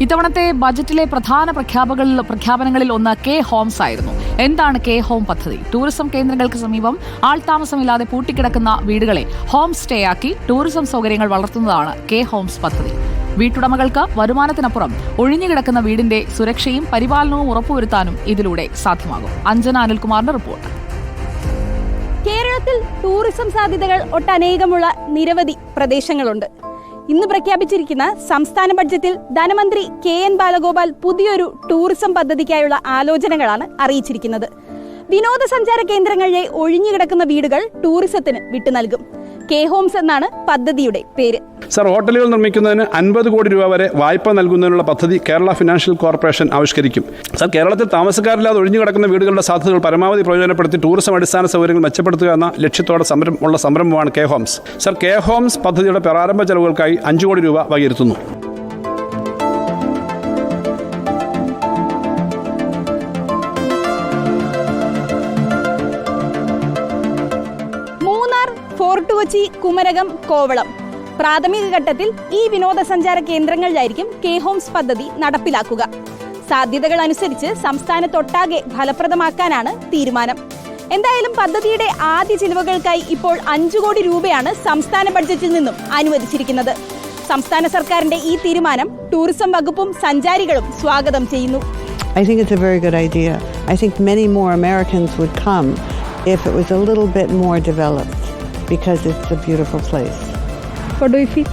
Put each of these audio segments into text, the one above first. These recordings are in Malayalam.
ഇത്തവണത്തെ ബജറ്റിലെ പ്രധാന പ്രഖ്യാപകളിൽ പ്രഖ്യാപനങ്ങളിൽ ഒന്ന് കെ ഹോംസ് ആയിരുന്നു. എന്താണ് കെ ഹോം പദ്ധതി? ടൂറിസം കേന്ദ്രങ്ങൾക്ക് സമീപം ആൾതാമസമില്ലാതെ പൂട്ടിക്കിടക്കുന്ന വീടുകളെ ഹോം സ്റ്റേ ആക്കി ടൂറിസം സൗകര്യങ്ങൾ വളർത്തുന്നതാണ് കെ ഹോംസ് പദ്ധതി. വീട്ടുടമകൾക്ക് വരുമാനത്തിനപ്പുറം ഒഴിഞ്ഞുകിടക്കുന്ന വീടിന്റെ സുരക്ഷയും പരിപാലനവും ഉറപ്പുവരുത്താനും ഇതിലൂടെ സാധ്യമാകും. അഞ്ജന അനിൽകുമാറിന്റെ റിപ്പോർട്ട്. കേരളത്തിൽ ടൂറിസം സാധ്യതകൾ ഒട്ടനേകമുള്ള നിരവധി പ്രദേശങ്ങളുണ്ട്. ഇന്ന് പ്രഖ്യാപിച്ചിരിക്കുന്ന സംസ്ഥാന ബഡ്ജറ്റിൽ ധനമന്ത്രി കെ എൻ ബാലഗോപാൽ പുതിയൊരു ടൂറിസം പദ്ധതിക്കായുള്ള ആലോചനകളാണ് അറിയിച്ചിരിക്കുന്നത്. വിനോദസഞ്ചാര കേന്ദ്രങ്ങളിലെ ഒഴിഞ്ഞുകിടക്കുന്ന വീടുകൾ ടൂറിസത്തിന് വിട്ടു നൽകും കെ ഹോംസ് എന്നാണ് പദ്ധതിയുടെ പേര്. സർ ഹോട്ടലുകൾ നിർമ്മിക്കുന്നതിന് അൻപത് കോടി രൂപ വരെ വായ്പ നൽകുന്നതിനുള്ള പദ്ധതി കേരള ഫിനാൻഷ്യൽ കോർപ്പറേഷൻ ആവിഷ്കരിക്കും. സർ കേരളത്തിൽ താമസക്കാരില്ലാതെ ഒഴിഞ്ഞു കിടക്കുന്ന വീടുകളുടെ സാധ്യതകൾ പരമാവധി പ്രയോജനപ്പെടുത്തി ടൂറിസം അടിസ്ഥാന സൗകര്യങ്ങൾ മെച്ചപ്പെടുത്തുക എന്ന ലക്ഷ്യത്തോടെ സംരംഭം ഉള്ള സംരംഭമാണ് K homes. Sir K homes പദ്ധതിയുടെ പ്രാരംഭ ചെലവുകൾക്കായി അഞ്ച് കോടി രൂപ വകയിരുത്തുന്നു. ഫോർട്ട് കൊച്ചി കുമരകം കോവളം. പ്രാഥമിക ഘട്ടത്തിൽ ഈ വിനോദസഞ്ചാര കേന്ദ്രങ്ങളിലായിരിക്കും കെ ഹോംസ് പദ്ധതി നടപ്പിലാക്കുക. സാധ്യതകൾ അനുസരിച്ച് സംസ്ഥാനത്തൊട്ടാകെ ഫലപ്രദമാക്കാനാണ് തീരുമാനം. എന്തായാലും പദ്ധതിയുടെ ആദ്യ ചിലവുകൾക്കായി ഇപ്പോൾ അഞ്ചു കോടി രൂപയാണ് സംസ്ഥാന ബഡ്ജറ്റിൽ നിന്നും അനുവദിച്ചിരിക്കുന്നത്. സംസ്ഥാന സർക്കാരിന്റെ ഈ തീരുമാനം ടൂറിസം വകുപ്പും സഞ്ചാരികളും സ്വാഗതം ചെയ്യുന്നു. I think it's a very good idea. I think many more Americans would come if it was a little bit more developed. because it's a beautiful place. What do you feel?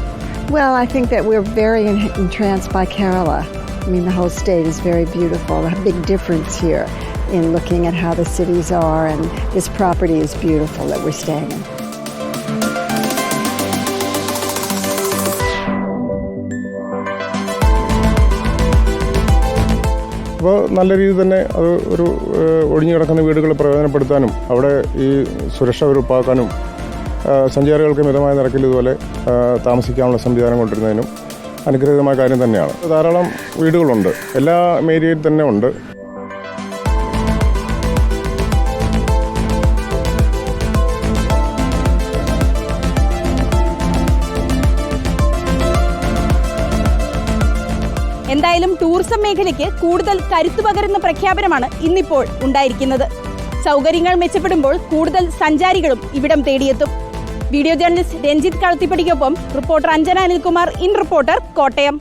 Well, I think that we're very en- entranced by Kerala. I mean, the whole state is very beautiful. A big difference here in looking at how the cities are, and this property is beautiful that we're staying in. അപ്പോൾ നല്ല രീതിയിൽ തന്നെ അത് ഒരു ഏഹ്, ഒഴിഞ്ഞു കിടക്കുന്ന വീടുകൾ പ്രയോജനപ്പെടുത്താനും അവിടെ ഈ സുരക്ഷ ഉറപ്പാക്കാനും ആ, സഞ്ചാരികൾക്ക് മിതമായ നിരക്കിൽ ഇതുപോലെ താമസിക്കാനുള്ള സംവിധാനം കൊണ്ടിരുന്നതിനും അനുഗ്രഹീതമായ കാര്യം തന്നെയാണ്. ധാരാളം വീടുകളുണ്ട്. എല്ലാ ഏരിയയിൽ തന്നെ ഉണ്ട്. എന്തായാലും ടൂറിസം മേഖലയ്ക്ക് കൂടുതൽ കരുത്തു പകരുന്ന പ്രഖ്യാപനമാണ് ഇന്നിപ്പോൾ ഉണ്ടായിരിക്കുന്നത്. സൗകര്യങ്ങൾ മെച്ചപ്പെടുമ്പോൾ കൂടുതൽ സഞ്ചാരികളും ഇവിടം തേടിയെത്തും. Video journalist Ranjith കളത്തിപ്പടിക്കൊപ്പം reporter Anjana Anilkumar in reporter Kottayam.